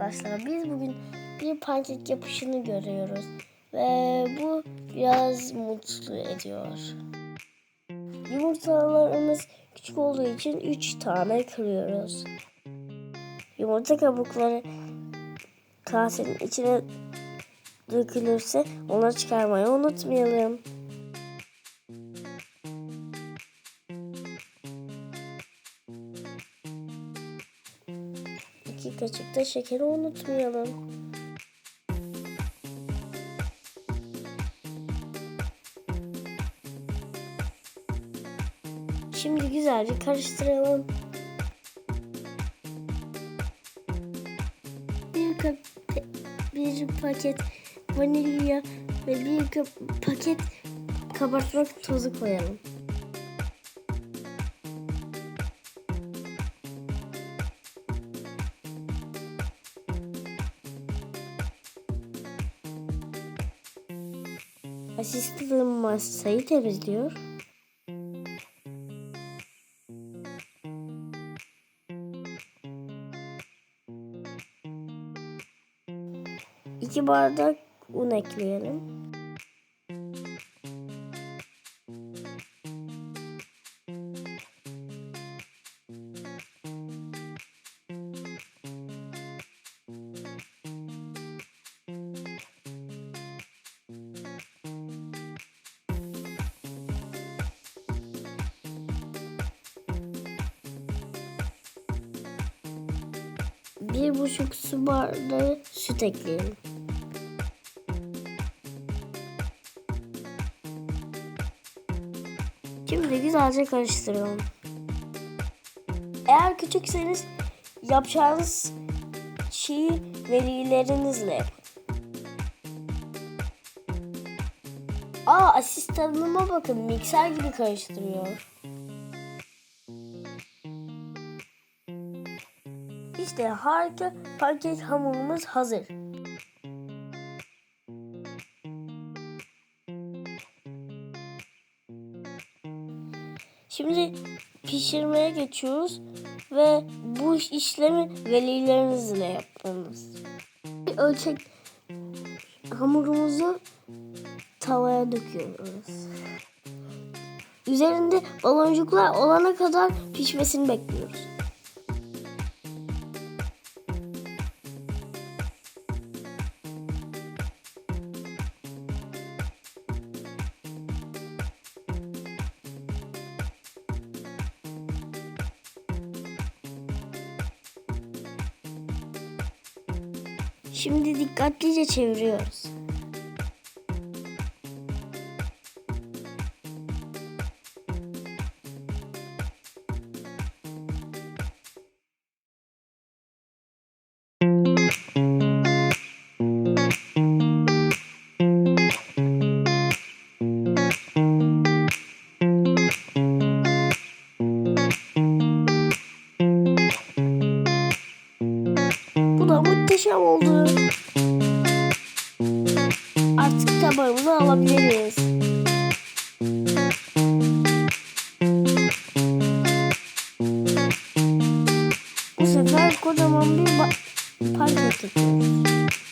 arkadaşlar. Biz bugün bir pankek yapışını görüyoruz. Ve bu biraz mutlu ediyor. Yumurtalarımız küçük olduğu için 3 tane kırıyoruz. Yumurta kabukları kasenin içine dökülürse onları çıkarmayı unutmayalım. İki kaşık da şekeri unutmayalım. Şimdi güzelce karıştıralım. Bir kap bir paket vanilya ve bir kap paket kabartma tozu koyalım. Asistanım masayı temizliyor. İki bardak un ekleyelim. Bir buçuk su bardağı süt ekleyelim. Şimdi güzelce karıştıralım. Eğer küçükseniz yapacağınız şeyi velilerinizle yapın. Aa asistanıma bakın mikser gibi karıştırıyor. İşte harika pankek hamurumuz hazır. Şimdi pişirmeye geçiyoruz ve bu işlemi velilerinizle yapmanız. Ölçek hamurumuzu tavaya döküyoruz. Üzerinde baloncuklar olana kadar pişmesini bekliyoruz. Şimdi dikkatlice çeviriyoruz. Da muhteşem oldu. Artık tabağımızı alabiliriz. Bu sefer kocaman bir pankek yapıyoruz.